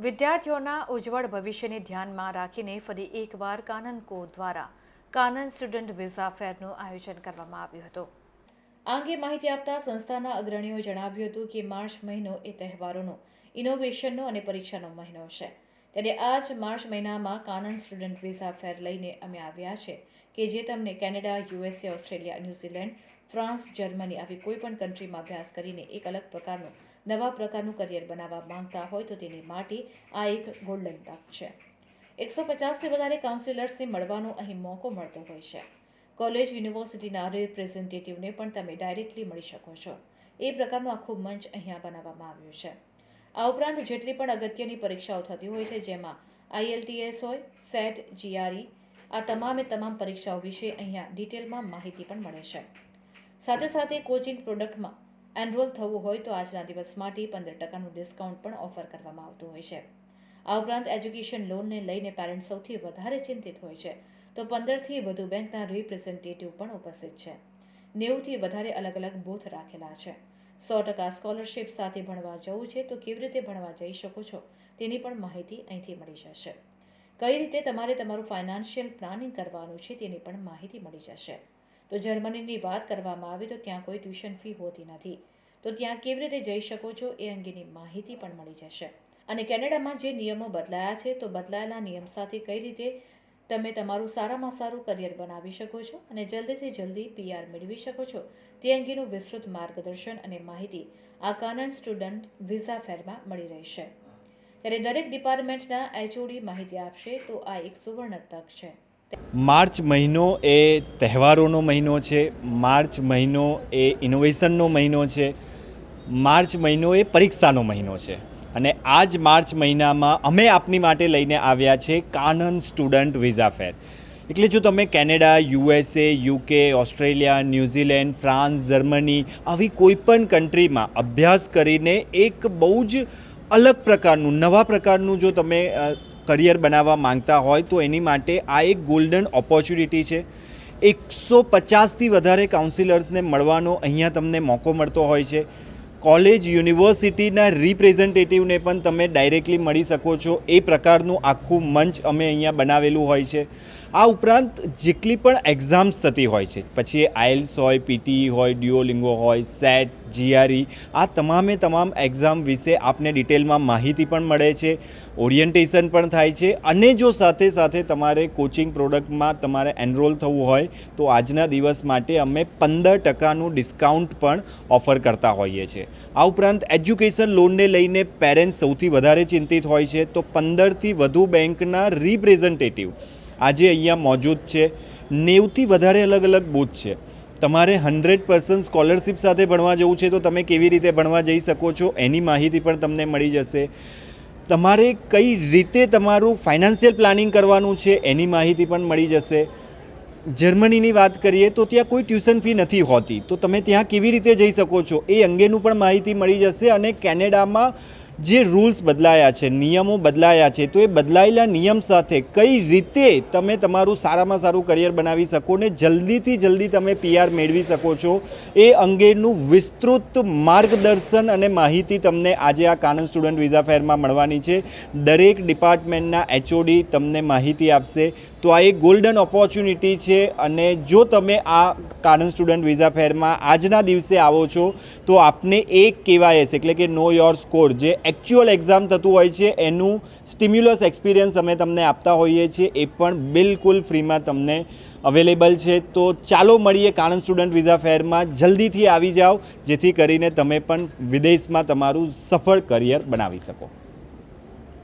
વિદ્યાર્થીઓના ઉજ્જવળ ભવિષ્યને ધ્યાનમાં રાખીને ફરી એકવાર કાનન કો દ્વારા કાનન સ્ટુડન્ટ વિઝા ફેરનું આયોજન કરવામાં આવ્યું હતું. આ અંગે માહિતી આપતા સંસ્થાના અગ્રણીઓ જણાવ્યું હતું કે માર્ચ મહિનો એ તહેવારોનો ઇનોવેશનનો અને પરીક્ષાનો મહિનો છે. ત્યારે આ જ માર્ચ મહિનામાં કાનન સ્ટુડન્ટ વિઝા ફેર લઈને અમે આવ્યા છે કે જે તમને Canada USA Australia New Zealand France, Germany આવી કોઈ પણ કન્ટ્રીમાં અભ્યાસ કરીને એક અલગ પ્રકારનું, નવા પ્રકારનું કરિયર બનાવવા માંગતા હોય તો તેની માટે આ એક ગોલ્ડન તક છે. એકસો પચાસથી વધારે કાઉન્સિલર્સને મળવાનો અહીં મોકો મળતો હોય છે. કોલેજ યુનિવર્સિટીના રિપ્રેઝેન્ટેટિવને પણ તમે ડાયરેક્ટલી મળી શકો છો. એ પ્રકારનું આખું મંચ અહીંયા બનાવવામાં આવ્યું છે. આ ઉપરાંત જેટલી પણ અગત્યની પરીક્ષાઓ થતી હોય છે, જેમાં આઈએલટીએસ હોય, સેટ જીઆરઈ આ તમામે તમામ પરીક્ષાઓ વિશે અહીંયા ડિટેલમાં માહિતી પણ મળે છે. સાથે સાથે કોચિંગ પ્રોડક્ટમાં એનરોલ થવું હોય તો આજના દિવસ માટે પંદર ટકાનું ડિસ્કાઉન્ટ પણ ઓફર કરવામાં આવતું હોય છે. આ ઉપરાંત એજ્યુકેશન લોનને લઈને પેરેન્ટ્સ સૌથી વધારે ચિંતિત હોય છે. તો પંદરથી વધુ બેંકના રિપ્રેઝેન્ટેટિવ પણ ઉપસ્થિત છે. નેવુંથી વધારે અલગ અલગ બૂથ રાખેલા છે. સો ટકા સ્કોલરશિપ સાથે ભણવા જવું છે તો કેવી રીતે ભણવા જઈ શકો છો તેની પણ માહિતી અહીંથી મળી જશે. કઈ રીતે તમારે તમારું ફાઇનાન્શિયલ પ્લાનિંગ કરવાનું છે તેની પણ માહિતી મળી જશે. તો જર્મનીની વાત કરવામાં આવે તો ત્યાં કોઈ ટ્યુશન ફી હોતી નથી. તો ત્યાં કેવી રીતે જઈ શકો છો એ અંગેની માહિતી પણ મળી જશે. અને કેનેડામાં જે નિયમો બદલાયા છે તો બદલાયેલા નિયમ સાથે કઈ રીતે તમે તમારું સારામાં સારું કરિયર બનાવી શકો છો અને જલ્દીથી જલ્દી પીઆર મેળવી શકો છો તે અંગેનું વિસ્તૃત માર્ગદર્શન અને માહિતી આ કાનન સ્ટુડન્ટ વિઝા ફેરમાં મળી રહેશે. ત્યારે દરેક ડિપાર્ટમેન્ટના એચઓડી માહિતી આપશે તો આ એક સુવર્ણ તક છે. માર્ચ મહિનો એ તહેવારોનો મહિનો છે, માર્ચ મહિનો એ ઇનોવેશનનો મહિનો છે, માર્ચ મહિનો એ પરીક્ષાનો મહિનો છે. અને આ જ માર્ચ મહિનામાં અમે આપની માટે લઈને આવ્યા છે કાનન સ્ટુડન્ટ વિઝા ફેર. એટલે જો તમે Canada, USA, UK, Australia, New Zealand, France, Germany આવી કોઈપણ કન્ટ્રીમાં અભ્યાસ કરીને એક બહુ જ અલગ પ્રકારનું, નવા પ્રકારનું જો તમે કરિયર બનાવવા માંગતા હોય તો એની માટે આ એક ગોલ્ડન ઓપોર્ચ્યુનિટી છે. એકસો પચાસથી વધારે કાઉન્સિલર્સને મળવાનો અહીંયા તમને મોકો મળતો હોય છે. કોલેજ યુનિવર્સિટીના રિપ્રેઝેન્ટેટિવને પણ તમે ડાયરેક્ટલી મળી શકો છો. એ પ્રકારનું આખું મંચ અમે અહીંયા બનાવેલું હોય છે. આ ઉપરાંત જેટલી પણ એક્ઝામ્સ થતી હોય છે, પછી આઇલ્સ હોય પીટી હોય ડિયોલિંગો હોય સેટ જીઆરઈ આ તમામે તમામ એક્ઝામ વિશે આપને ડિટેલમાં માહિતી પણ મળે છે ઓરિયન્ટેશન પણ થાય છે, અને જો સાથે સાથે તમારે કોચિંગ પ્રોડક્ટમાં તમારે એનરોલ થવું હોય, તો આજના દિવસ માટે અમે પંદર ટકાનું ડિસ્કાઉન્ટ પણ ઓફર કરતા હોઈએ છીએ. આ ઉપરાંત એજ્યુકેશન લોનને લઈને પેરેન્ટ્સ સૌથી વધારે ચિંતિત હોય છે, તો પંદરથી વધુ બેંકના રિપ્રેઝેન્ટેટિવ આજે અહીંયા મોજૂદ છે. નેવથી વધારે અલગ અલગ બૂથ છે. તમારે હંડ્રેડ પર્સન્ટ સ્કોલરશિપ સાથે ભણવા જવું છે તો તમે કેવી રીતે ભણવા જઈ શકો છો એની માહિતી પણ તમને મળી જશે. તમારે કઈ રીતે તમારું ફાઇનાન્શિયલ પ્લાનિંગ કરવાનું છે એની માહિતી પણ મળી જશે. જર્મનીની વાત કરીએ તો ત્યાં કોઈ ટ્યુશન ફી નથી હોતી. તો તમે ત્યાં કેવી રીતે જઈ શકો છો એ અંગેનું પણ માહિતી મળી જશે અને કેનેડામાં જે રૂલ્સ બદલાયા છે, નિયમો બદલાયા છે, તો એ બદલાયેલા નિયમ સાથે કઈ રીતે તમે તમારું સારામાં સારું કરિયર બનાવી શકો ને જલ્દીથી જલ્દી તમે પીઆર મેળવી શકો છો, એ અંગેનું વિસ્તૃત માર્ગદર્શન અને માહિતી તમને આજે આ કાનન સ્ટુડન્ટ વિઝા ફેરમાં મળવાની છે. દરેક ડિપાર્ટમેન્ટના એચઓડી તમને માહિતી આપશે. તો આ એક ગોલ્ડન ઓપોર્ચ્યુનિટી છે અને જો તમે આ કાનન સ્ટુડન્ટ વિઝા ફેરમાં આજના દિવસે આવો છો, તો આપને એક કેવાયએસ એટલે કે નો યોર સ્કોર જે એકચ્યુઅલ એક્ઝામ થતું હોય છે, એનું સ્ટિમ્યુલસ એક્સપિરિયન્સ અમે તમને આપતા હોઈએ છીએ, એ પણ બિલકુલ ફ્રીમાં તમને અવેલેબલ છે. તો ચાલો મળીએ કાણંદ સ્ટુડન્ટ વિઝા ફેરમાં જલ્દીથી આવી જાઓ, જેથી કરીને તમે પણ વિદેશમાં તમારું સફળ કરિયર બનાવી શકો.